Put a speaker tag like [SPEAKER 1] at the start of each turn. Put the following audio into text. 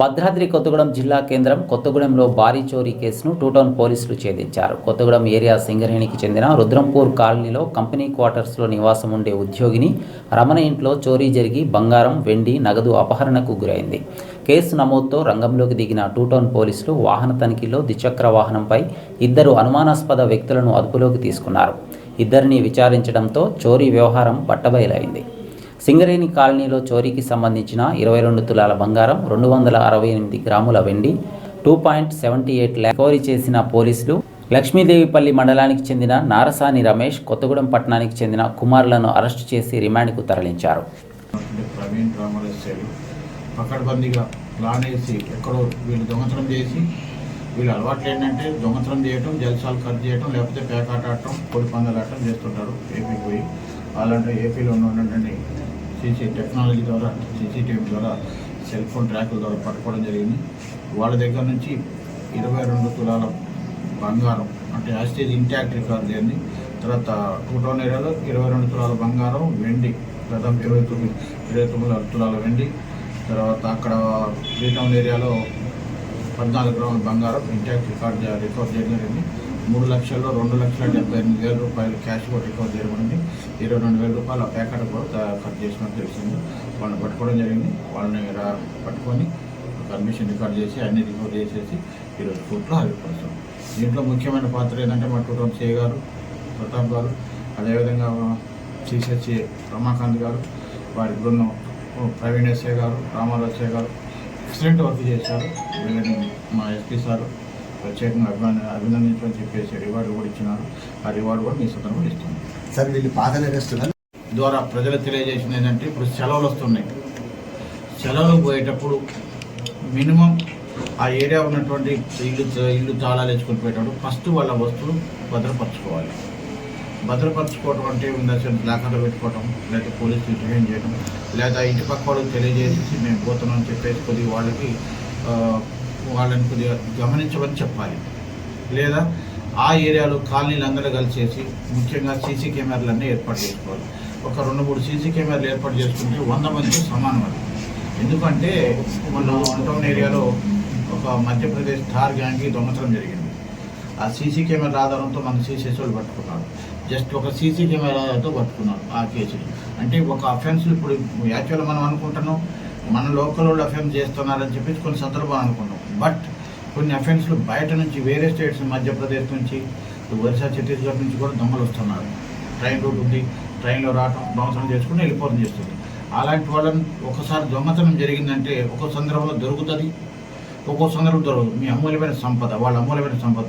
[SPEAKER 1] భద్రాద్రి కొత్తగూడెం జిల్లా కేంద్రం కొత్తగూడెంలో భారీ చోరీ కేసును టూటౌన్ పోలీసులు ఛేదించారు. కొత్తగూడెం ఏరియా సింగరేణికి చెందిన రుద్రంపూర్ కాలనీలో కంపెనీ క్వార్టర్స్లో నివాసం ఉండే ఉద్యోగిని రమణ ఇంట్లో చోరీ జరిగి బంగారం వెండి నగదు అపహరణకు గురైంది. కేసు నమోదుతో రంగంలోకి దిగిన టూటౌన్ పోలీసులు వాహన తనిఖీలో ద్విచక్ర వాహనంపై ఇద్దరు అనుమానాస్పద వ్యక్తులను అదుపులోకి తీసుకున్నారు. ఇద్దరిని విచారించడంతో చోరీ వ్యవహారం పట్టబయలైంది సింగరేణి కాలనీలో చోరీకి సంబంధించిన ఇరవై రెండు తులాల బంగారం రెండు వందల అరవై ఎనిమిది గ్రాముల వెండి two point seventy eight recovery చేసిన పోలీసులు లక్ష్మీదేవిపల్లి మండలానికి చెందిన నారసాని రమేష్ కొత్తగూడెం పట్టణానికి చెందిన కుమారులను అరెస్టు చేసి రిమాండ్కు తరలించారు.
[SPEAKER 2] పకడ్బందీగా ప్లాన్ వేసి ఎక్కడో వీళ్ళు దొంగతనం చేసి వీళ్ళు అలవాట్లు ఏంటంటే దొంగతనం చేయటం జలసాలు ఖర్చు చేయటం లేకపోతే పేకాట ఆడటం కోడి పందాలు ఆడటం చేస్తుంటారు ఏపీకి పోయి. అలాంటి ఏపీలో ఉన్నటువంటి సీసీ టెక్నాలజీ ద్వారా సీసీటీవీ ద్వారా సెల్ ఫోన్ ట్రాకుల ద్వారా పట్టుకోవడం జరిగింది. వాళ్ళ దగ్గర నుంచి ఇరవై రెండు తులాల బంగారం అంటే యాస్టేజ్ ఇంటాక్ట్ రికార్డ్ చేయండి తర్వాత టూ టౌన్ ఏరియాలో ఇరవై రెండు తులాల బంగారం వెండి దాదాపు ఇరవై తొమ్మిది ఇరవై తొమ్మిది తులాల వెండి. తర్వాత అక్కడ త్రీ టౌన్ ఏరియాలో పద్నాలుగు గ్రాముల బంగారం ఇంటాక్ట్ రికార్డ్ రికార్డ్ చేయడం జరిగింది. మూడు లక్షల్లో రెండు లక్షల డెబ్బై ఎనిమిది వేల రూపాయలు క్యాష్ కూడా రికవర్ చేయబడింది ఇరవై రెండు వేల రూపాయలు ఆ ప్యాకెట్ కూడా కట్ చేసినట్టు తెలిసింది. వాళ్ళని పట్టుకోవడం జరిగింది. వాళ్ళని పట్టుకొని కమిషన్ రికార్డ్ చేసి అన్ని రికవర్ చేసేసి ఈరోజు కోర్టులో హాజరుపరుస్తాం దీంట్లో ముఖ్యమైన పాత్ర ఏంటంటే మా టూటం సిఏ గారు ప్రతాప్ గారు అదేవిధంగా సిసిహెచ్సి రమాకాంత్ గారు వారి బృందం ప్రవీణ్ ఎస్ఏ గారు రామారావు ఎస్ఏ గారు ఎక్సలెంట్ వర్క్ చేశారు. వీళ్ళని మా ఎస్పీ సార్ ప్రత్యేకంగా అభిమాని అభినందించమని చెప్పేసి రివార్డు కూడా ఇచ్చినారు. ఆ రివార్డు కూడా మీ సందర్భంగా ఇస్తున్నాం.
[SPEAKER 3] సార్ వీళ్ళు పాత నేరస్తున్నారు
[SPEAKER 2] ద్వారా ప్రజలకు తెలియజేసింది ఏంటంటే ఇప్పుడు సెలవులు వస్తున్నాయి. సెలవులకు పోయేటప్పుడు మినిమం ఆ ఏరియా ఉన్నటువంటి ఇల్లు ఇల్లు తాళాలు వేసుకొని పోయేటప్పుడు ఫస్ట్ వాళ్ళ వస్తువులు భద్రపరచుకోవాలి. భద్రపరచుకోవడం అంటే ఉంది అసలు లాకర్లో పెట్టుకోవటం లేదా పోలీసులు ఇంటర్వ్యూ చేయడం లేదా ఇంటి పక్క వాళ్ళకి తెలియజేసి మేము పోతున్నాం అని చెప్పేసి కొద్దిగా వాళ్ళకి వాళ్ళని కొద్దిగా గమనించమని చెప్పాలి. లేదా ఆ ఏరియాలో కాలనీలు అందరూ కలిసేసి ముఖ్యంగా సీసీ కెమెరాలన్నీ ఏర్పాటు చేసుకోవాలి. ఒక రెండు మూడు సీసీ కెమెరాలు ఏర్పాటు చేసుకుంటే వంద మంది సమానం అది. ఎందుకంటే మన వన్ టౌన్ ఏరియాలో ఒక మధ్యప్రదేశ్ థార్ గ్యాంగ్కి దొంగతనం జరిగింది. ఆ సీసీ కెమెరా ఆధారంతో మన సీసీఎస్ వాళ్ళు పట్టుకున్నారు. జస్ట్ ఒక సీసీ కెమెరాతో పట్టుకున్నారు ఆ కేసుని. అంటే ఒక అఫెన్స్ ఇప్పుడు యాక్చువల్ మనం అనుకుంటున్నాం. మన లోకల్ వాళ్ళు అఫెన్స్ చేస్తున్నారని చెప్పేసి కొన్ని సందర్భాలు అనుకున్నాం బట్ కొన్ని అఫెన్స్లు బయట నుంచి వేరే స్టేట్స్ మధ్యప్రదేశ్ నుంచి ఒరిస్సా ఛత్తీస్గఢ్ నుంచి కూడా దొంగలు వస్తున్నారు. ట్రైన్ రూట్ ఉంది ట్రైన్లో రావటం దొంగతనం చేసుకుని వెళ్ళిపోవడం చేస్తుంది. అలాంటి వాళ్ళని ఒకసారి దొంగతనం జరిగిందంటే ఒక్కో సందర్భంలో దొరుకుతుంది ఒక్కో సందర్భం దొరకదు. మీ అమూల్యమైన సంపద వాళ్ళ అమూల్యమైన సంపద